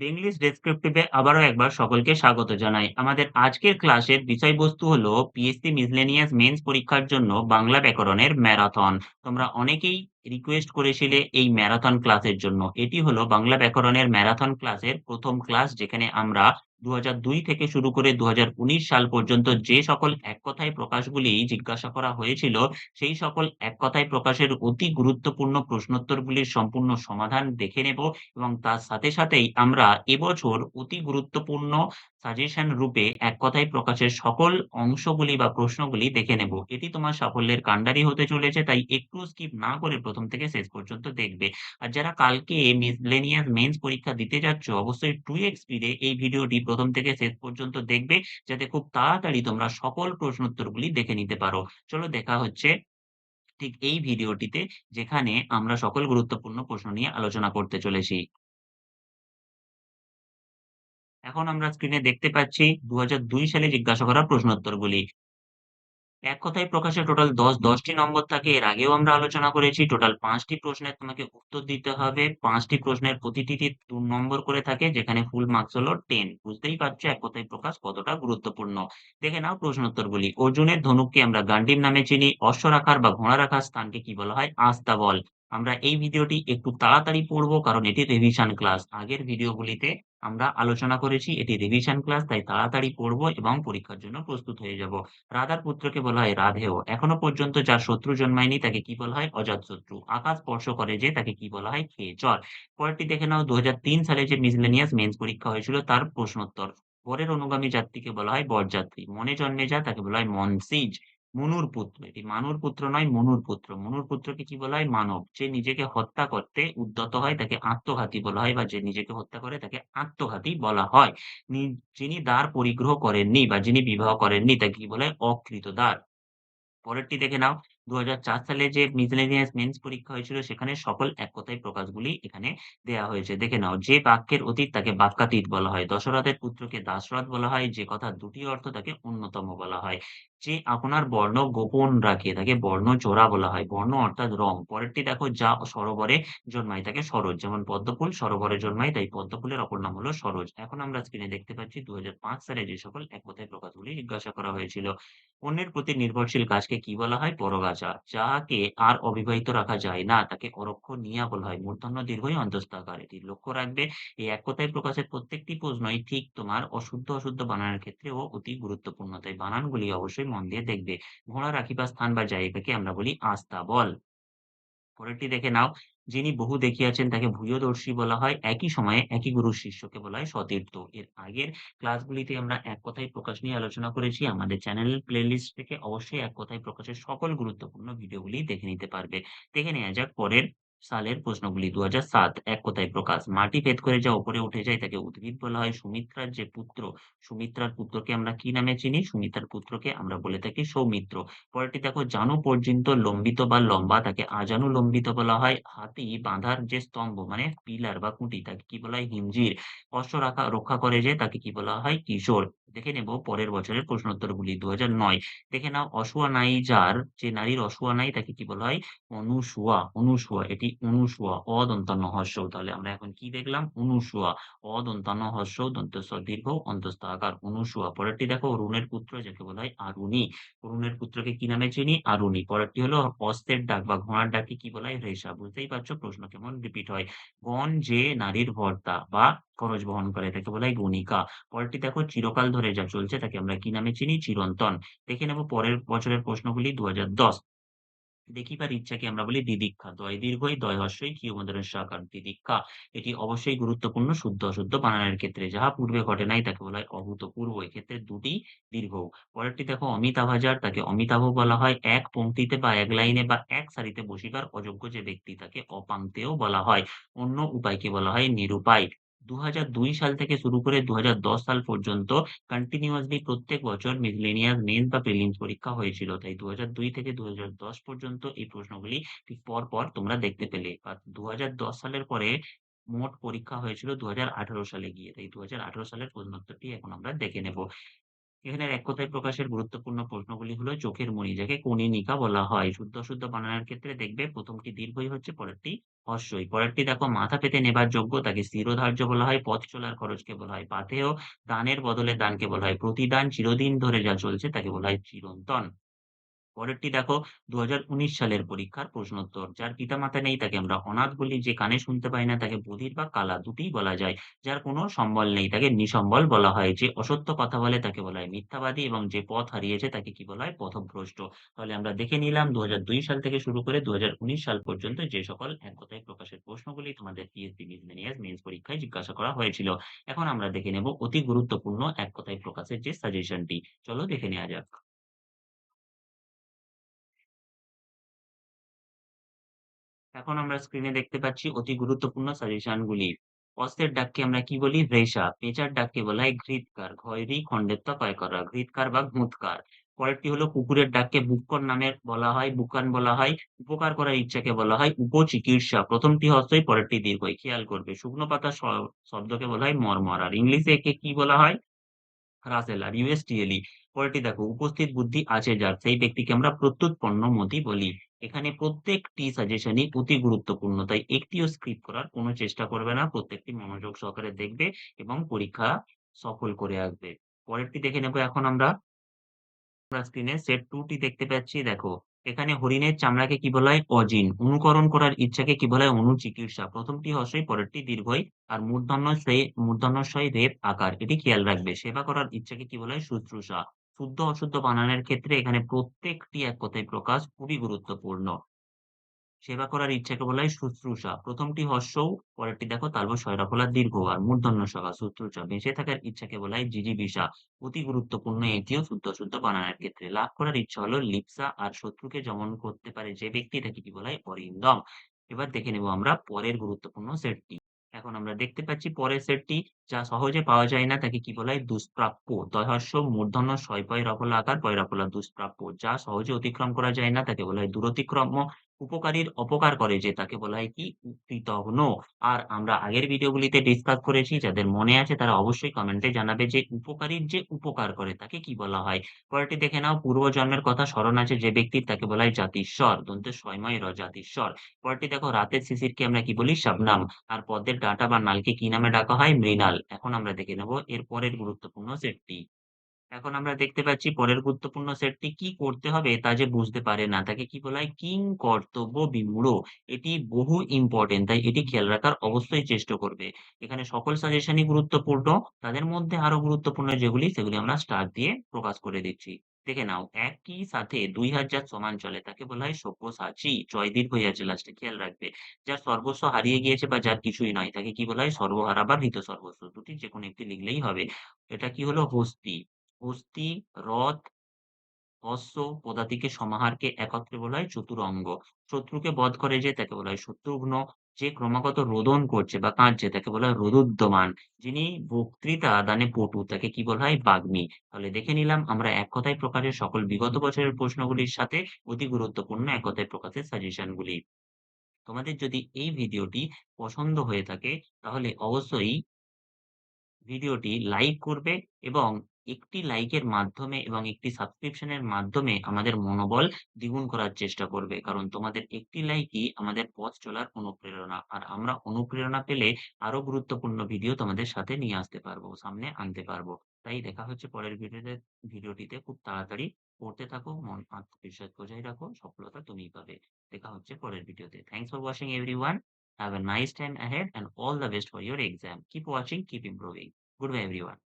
English ডেসক্রিপটিভে আবারও একবার সকলকে স্বাগত জানাই। আমাদের আজকের ক্লাসের বিষয়বস্তু হলো পিএসসি মিসলেনিয়াস মেন্স পরীক্ষার জন্য বাংলা ব্যাকরণের ম্যারাথন। তোমরা অনেকেই রিকোয়েস্ট করেছিলে এই ম্যারাথন ক্লাসের জন্য। এটি হলো বাংলা ব্যাকরণের ম্যারাথন ক্লাসের প্রথম ক্লাস যেখানে আমরা ২০০২ থেকে শুরু করে দু হাজার উনিশ সাল পর্যন্ত যে সকল এক কথায় প্রকাশগুলি জিজ্ঞাসা করা হয়েছিল, সেই সকল এক কথায় প্রকাশের অতি গুরুত্বপূর্ণ প্রশ্নোত্তরগুলির সম্পূর্ণ সমাধান দেখে নেব এবং তার সাথে সাথেই আমরা এবছর অতি গুরুত্বপূর্ণ সাজেশন রূপে এক কথায় প্রকাশের সকল অংশগুলি বা প্রশ্নগুলি দেখে নেব। এটি তোমার সাফল্যের কান্ডারি হতে চলেছে, তাই একটু স্কিপ না করে প্রথম থেকে শেষ পর্যন্ত দেখবে। আর যারা কালকে মিসলেনিয়াস মেন্স পরীক্ষা দিতে যাচ্ছ, অবশ্যই 2x স্পিডে এই ভিডিওটি প্রথম থেকে শেষ পর্যন্ত দেখবে, যাতে খুব তাড়াতাড়ি তোমরা সকল প্রশ্নোত্তরগুলি দেখে নিতে পারো। চলো দেখা হচ্ছে ঠিক এই ভিডিওটিতে, যেখানে আমরা সকল গুরুত্বপূর্ণ প্রশ্ন নিয়ে আলোচনা করতে চলেছি। এখন আমরা স্ক্রিনে দেখতে পাচ্ছি ২০০২ সালে জিজ্ঞাসা করা প্রশ্নোত্তরগুলি। এক কথায় প্রকাশে টোটাল দশ, দশটি নম্বর থাকে। এর আগেও আমরা আলোচনা করেছি। টোটাল ৫ টি প্রশ্নের তোমাকে উত্তর দিতে হবে। পাঁচটি প্রশ্নের প্রতিটিতে দু নম্বর করে থাকে, যেখানে ফুল মার্কস হলো টেন বুঝতেই পারছ, এক কথায় প্রকাশ কতটা গুরুত্বপূর্ণ। দেখে নাও প্রশ্নোত্তরগুলি। অর্জুনের ধনুককে আমরা গান্ডীব নামে চিনি। অশ্ব রাখার বা ঘোড়া রাখার স্থানকে কি বলা হয়? আস্তাবল। আমরা এই ভিডিওটি একটু তাড়াতাড়ি পড়ব, কারণ এটি রিভিশন ক্লাস। আগের ভিডিওগুলিতে আমরা আলোচনা করেছি, এটি রিভিশন ক্লাস তাই তাড়াতাড়ি পড়ব এবং পরীক্ষার জন্য প্রস্তুত হয়ে যাব। রাধার পুত্রকে বলা হয় রাধেয়। এখনও পর্যন্ত যার শত্রু জন্মায়নি, তাকে কি বলা হয়? অজাত শত্রু আকাশ স্পর্শ করে যে, তাকে কি বলা হয়? খেচর। পরেরটি দেখে নাও ২০০৩ সালে যে মিসলেনিয়াস মেন্স পরীক্ষা হয়েছিল, তার প্রশ্নোত্তর। বরের অনুগামী যাত্রীকে বলা হয় বরযাত্রী। মনে জন্মে যা, তাকে বলা হয় মনসিজ। মনুর পুত্র, এটি মানুর পুত্র নয় মনুর পুত্র। মনুর পুত্রকে কি বলা হয়? মানব। যে নিজেকে হত্যা করতে উদ্যত হয় তাকে আত্মঘাতী বলা হয় বা যে নিজেকে হত্যা করে তাকে আত্মঘাতী বলা হয়। যিনি দ্বার পরিগ্রহ করেননি বা যিনি বিবাহ করেননি তাকে কি বলে অকৃত দ্বার পরেরটি দেখে নাও ২০০৪ সালে যে মিসলেনিয়াস মেন্স পরীক্ষা হয়েছিল, সেখানে সকল এক কথায় প্রকাশগুলি এখানে দেয়া হয়েছে। দেখে নাও, যে বাক্যের অতীত তাকে বাক্যাতীত বলা হয়। দশরথের পুত্রকে দাশরথ বলা হয়। যে কথার দুটি অর্থ তাকে অন্যতম বলা হয়। যে আপনার বর্ণ গোপন রাখে, তাকে বর্ণচোরা বলা হয়। বর্ণ অর্থাৎ রং। পরেরটি দেখো, যা সরোবরে জন্মায়, তাকে সরোজ। যেমন পদ্মফুল, সরোবরে জন্মায়, তাই পদ্মফুলের অপর নাম হলো সরোজ। এখন আমরা স্ক্রিনে দেখতে পাচ্ছি ২০০৫ সালে যে সকল এক কথায় প্রকাশগুলি জিজ্ঞাসা করা হয়েছিল। অন্যের প্রতি নির্ভরশীল কাজকে কি বলা হয়? পরগাছা। যাহাকে আর অবিবাহিত রাখা যায় না তাকে অরক্ষণীয়া বলা হয়। মূর্ধন্য দীর্ঘই অন্তঃস্থ-আকার। এটি লক্ষ্য রাখবে এই এক কথায় প্রকাশের প্রত্যেকটি প্রশ্নই ঠিক তোমার অশুদ্ধ, অশুদ্ধ বানানের ক্ষেত্রেও অতি গুরুত্বপূর্ণ। তাই বানানগুলি অবশ্যই মন দিয়ে দেখবে। ঘোড়া রাখিবার স্থান বা জায়গাকে আমরা বলি আস্তাবল। পরেরটি দেখে নাও যিনি বহু দেখিয়াছেন, তাকে ভূয়দর্শী বলা হয়। একই সময়ে একই গুরু শিষ্যকে বলা হয় সতীর্থ। এর আগের ক্লাসগুলিতে আমরা এক কথায় প্রকাশ নিয়ে আলোচনা করেছি। আমাদের চ্যানেল প্লেলিস্ট থেকে অবশ্যই এক কথায় প্রকাশের সকল গুরুত্বপূর্ণ ভিডিওগুলি দেখে নিতে পারবে। দেখে নেওয়া যাক পরের সালের প্রশ্নগুলি ২০০৭ এক কথায় প্রকাশ। মাটি ভেদ করে যা উপরে উঠে যায় তাকে উদ্ভিদ বলা হয়। সুমিত্রার যে পুত্র, সুমিত্রার পুত্রকে আমরা কি নামে চিনি? সুমিত্রার পুত্রকে আমরা বলে থাকি সৌমিত্র। পরেরটি দেখো জানু পর্যন্ত লম্বিত বা লম্বা তাকে আজানু লম্বিত বলা হয়। হাতি বাঁধার যে স্তম্ভ মানে পিলার বা খুঁটি তাকে কি বলা হয়? হিঞ্জির। অশ্ব রাখা রক্ষা করে যে তাকে কি বলা হয়? কিশোর। দেখে নেব পরের বছরের প্রশ্নোত্তরগুলি ২০০৯ দেখে নাও অসুয়া নাই যার যে নারীর অসুয়া নাই তাকে কি বলা হয়? অনুসুয়া, অনুসুয়া এটি অনুসুয়া অ দন্তান্ন হ্রস্ব। তাহলে আমরা এখন কি দেখলাম? অনুসুয়া অ দন্তান্ন হ্রস্ব দন্তস্ব দীর্ঘ অন্তস্থ আকার অনুসুয়া। পরেরটি দেখো অরুণের পুত্র যাকে বলা হয় আরুণী। অরুণের পুত্রকে কি নামে চিনি? আরুণী। পরেরটি হলো অস্ত্রের ডাক বা ঘোড়ার ডাককে কি বলা হয়? রেশা। বুঝতেই পারছ প্রশ্ন কেমন রিপিট হয়। গণ যে নারীর ভর্তা বা খরচ বহন করে তাকে বলা হয় গণিকা। পরেরটি দেখো চিরকাল ধরে যা চলছে তাকে আমরা কি নামে চিনি? চিরন্তন। দেখে নেব পরের বছরের প্রশ্নগুলি ২০১০ দেখিবার ইচ্ছাকে আমরা বলি দিদিক্ষা। দয় দীর্ঘই, দয় হ্রস্বই, কিয় মূর্ধন্য আকার দিদিক্ষা। এটি অবশ্যই গুরুত্বপূর্ণ শুদ্ধ অশুদ্ধ বানানের ক্ষেত্রে। যাহা পূর্বে ঘটে নাই তাকে বলা হয় অভূতপূর্ব। এক্ষেত্রে দুটি দীর্ঘ। পরেরটি দেখো অমিতাভাজার তাকে অমিতাভ বলা হয়। এক পংক্তিতে বা এক লাইনে বা এক সারিতে বসিবার অযোগ্য যে ব্যক্তি তাকে অপাংক্তেয় বলা হয়। অন্য উপায়কে বলা হয় নিরুপায়। ২০০২ সাল থেকে শুরু করে ২০১০ সাল পর্যন্ত কন্টিনিউয়াসলি প্রত্যেক বছর মিসলেনিয়াস মেন বা প্রিলিমস পরীক্ষা হয়েছিল। তাই ২০০২ থেকে ২০১০ পর্যন্ত এই প্রশ্নগুলি ঠিক পর, পর তোমরা দেখতে পেলে। আর ২০১০ সালের পরে মোট পরীক্ষা হয়েছিল ২০১৮ সালে গিয়ে। তাই ২০১৮ সালের প্রশ্নোত্তরটি এখন আমরা দেখে নেব। এখানে এক কথায় প্রকাশের গুরুত্বপূর্ণ প্রশ্নগুলি হলো চোখের মণি যাকে কণিনিকা বলা হয়। শুদ্ধ শুদ্ধ বানানোর ক্ষেত্রে দেখবে প্রথমটি দীর্ঘই হচ্ছে পরেরটি হস্যই পরেরটি দেখো, মাথা পেতে নেবার যোগ্য তাকে স্থিরধার্য বলা হয়। পথ চলার খরচকে বলা হয়, পাথেয়। দানের বদলে দানকে বলা হয়, প্রতিদান। চিরদিন ধরে যা চলছে তাকে বলা হয় চিরন্তন। পরেরটি দেখো ২০১৯ সালের পরীক্ষার প্রশ্নোত্তর। যার পিতামাতা নেই তাকে আমরা অনাথ বলি, যে কানে শুনতে পাই না তাকে বধির বা কালা দুটিই বলা যায়। যার কোনো সম্বল নেই তাকে নিসম্বল বলা হয়। যে অসত্য কথা বলে তাকে বলা হয় মিথ্যাবাদী এবং যে পথ হারিয়েছে তাকে কি বলা হয় পথভ্রষ্ট। তাহলে আমরা দেখে নিলাম ২০০২ সাল থেকে শুরু করে ২০১৯ সাল পর্যন্ত যে সকল এক কথায় প্রকাশের প্রশ্নগুলি তোমাদের পিএসসি মিসলেনিয়াস মেইনস পরীক্ষায় জিজ্ঞাসা করা হয়েছিল। এখন আমরা দেখে নেব অতি গুরুত্বপূর্ণ এক কথায় প্রকাশের যে সাজেশনটি। চলো দেখে নেওয়া যাক। এখন আমরা স্ক্রিনে দেখতে পাচ্ছি অতি গুরুত্বপূর্ণ সাজেশনগুলি। অস্ত্রের ডাককে আমরা কি বলি? রেশা। পেঁচার ডাককে বলা হয় ঘৃতকার। ঘয়রি খণ্ডেত্ব কয় করা। ঘৃতকার বা ঘুঁতকার। পরেরটি হলো কুকুরের ডাককে বুক্কর নামে বলা হয়, বুকান বলা হয়। উপকার করার ইচ্ছাকে বলা হয় উপচিকিৎসা। প্রথমটি হস্তই পরেরটি দীর্ঘই। খেয়াল করবে। শুকনো পাতা শব্দকে বলা হয় মরমর। আর ইংলিশে একে কি বলা হয়? রাসেল আর ইউএসটিএলই। পরেরটি দেখো উপস্থিত বুদ্ধি আছে যার সেই ব্যক্তিকে আমরা প্রত্যুৎপন্নমতি বলি। এখানে প্রত্যেকটি সাজেশনই অতি গুরুত্বপূর্ণ। তাই একটিও স্কিপ করার কোনো চেষ্টা করবে না। প্রত্যেকটি মনোযোগ সহকারে দেখবে এবং পরীক্ষা সফল করে আসবে। পরেরটি দেখে নেব এখন আমরা। স্ক্রিনে সেট 2 টি দেখতে পাচ্ছি, দেখো। এখানে হরিণের চামড়াকে কি বলা হয়? অজিন। অনুকরণ করার ইচ্ছাকে কি বলা হয়? অনুচিকিৎসা। প্রথমটি হ্রস্বই পরেরটি দীর্ঘই। আর মূর্ধন্য ষে মূর্ধন্যস্বই রেপ, আকার। এটি খেয়াল রাখবে। সেবা করার ইচ্ছাকে কি বলা হয়? শুশ্রূষা। শুদ্ধ অশুদ্ধ বানানের ক্ষেত্রে এখানে প্রত্যেকটি এক কথায় প্রকাশ খুবই গুরুত্বপূর্ণ। সেবা করার ইচ্ছাকে বলা হয় শুশ্রূষা। প্রথমটি হ্রস্বও, পরেরটি দেখো তালব স্বয়রফলা দীর্ঘ আর মূর্ধন্য ষ শুশ্রূষা। বেঁচে থাকার ইচ্ছাকে বলা হয় জিজিবিষা। অতি গুরুত্বপূর্ণ এটিও শুদ্ধ অশুদ্ধ বানানের ক্ষেত্রে। লাভ করার ইচ্ছা হলো লিপসা আর শত্রুকে দমন করতে পারে যে ব্যক্তি তাকে কি বলা হয়? অরিন্দম। এবার দেখে নেব আমরা পরের গুরুত্বপূর্ণ সেটটি। এখন আমরা দেখতে পাচ্ছি পরের সেটটি যা সহজে পাওয়া যায় না তাকে কি বলা হয়? দুষ্প্রাপ্য। দয়হ্রস্ব মূর্ধন্য শয় পয় রফলা আকার, পয় রফলা দুষ্প্রাপ্য। যা সহজে অতিক্রম করা যায় না তাকে বলা হয় দূরতিক্রম্য। উপকারীর অপকার করে যে তাকে বলা হয় কি? কৃতঘ্ন। আর আমরা আগের ভিডিওগুলিতে ডিসকাস করেছি, যাদের মনে আছে তারা অবশ্যই কমেন্টে জানাবে যে উপকারীর যে উপকার করে তাকে কি বলা হয়? পরেরটি দেখে নাও, পূর্বজন্মের কথা স্মরণ আছে যে ব্যক্তির তাকে বলা হয় জাতিস্বর। দন্তে সয়ময় র জাতিস্বর। পরেরটি দেখো, রাতের শিশিরকে আমরা কি বলি? শবনম। আর পদ্মের ডাঁটা বা নালকে কি নামে ডাকা হয়? মৃণাল। এখন আমরা দেখে নেব এর পরের গুরুত্বপূর্ণ সেটটি। এখন আমরা দেখতে পাচ্ছি পরের গুরুত্বপূর্ণ সেটটি কি করতে হবে তা যে বুঝতে পারে না তাকে কি বলা হয়? কিং কর্তব্য বিমূঢ়। এটি বহু ইম্পর্টেন্ট তাই এটি খেয়াল রাখার অবশ্যই চেষ্টা করবে। এখানে সকল সাজেশনই গুরুত্বপূর্ণ। তাদের মধ্যে আরও গুরুত্বপূর্ণ যেগুলি, সেগুলি আমরা স্টার দিয়ে প্রকাশ করে দিচ্ছি। দেখে নাও একই সাথে ২০০০ সমান চলে তাকে বলা হয় সব্যসাচী। জয় দীর্ঘই আছে লাস্টে খেয়াল রাখবে। যার সর্বস্ব হারিয়ে গিয়েছে বা যার কিছুই নয় তাকে কি বলা হয়? সর্বহারা বা ভীত সর্বস্ব। দুটির যেকোনো একটি লিখলেই হবে। এটা কি হলো? হস্তি। হস্তি, রথ, অশ্ব, পদাতিকের সমাহারকে একত্রে বলা হয় চতুরঙ্গ। শত্রুকে বধ করে যে তাকে বলা হয় শত্রুঘ্ন। যে ক্রমাগত রোদন করছে বা কাঁদছে, তাকে বলা হয় রোদুদ্যমান। যিনি বক্তৃতা দানে পটু, তাকে কি বলা হয়? বাগ্মী। তাহলে দেখে নিলাম আমরা এক কথায় প্রকাশের সকল বিগত বছরের প্রশ্নগুলির সাথে অতি গুরুত্বপূর্ণ এক কথায় প্রকাশের সাজেশনগুলি। তোমাদের যদি এই ভিডিওটি পছন্দ হয়ে থাকে, তাহলে অবশ্যই ভিডিওটি লাইক করবে এবং একটি লাইকের মাধ্যমে এবং একটি সাবস্ক্রিপশনের মাধ্যমে আমাদের মনোবল দ্বিগুণ করার চেষ্টা করবে। কারণ তোমাদের একটি লাইকই আমাদের পথ চলার অনুপ্রেরণা। আর আমরা অনুপ্রেরণা পেলে আরও গুরুত্বপূর্ণ ভিডিও তোমাদের সাথে নিয়ে আসতে পারব, সামনে আনতে পারব। তাই দেখা হচ্ছে পরের ভিডিওতে ভিডিওটিতে খুব তাড়াতাড়ি পড়তে থাকো, মন আত্মবিশ্বাস বজায় রাখো, সফলতা তুমিই পাবে। দেখা হচ্ছে পরের ভিডিওতে। Thanks for watching everyone. Have a nice time ahead and all the best for your exam. Keep watching, keep improving. Goodbye everyone.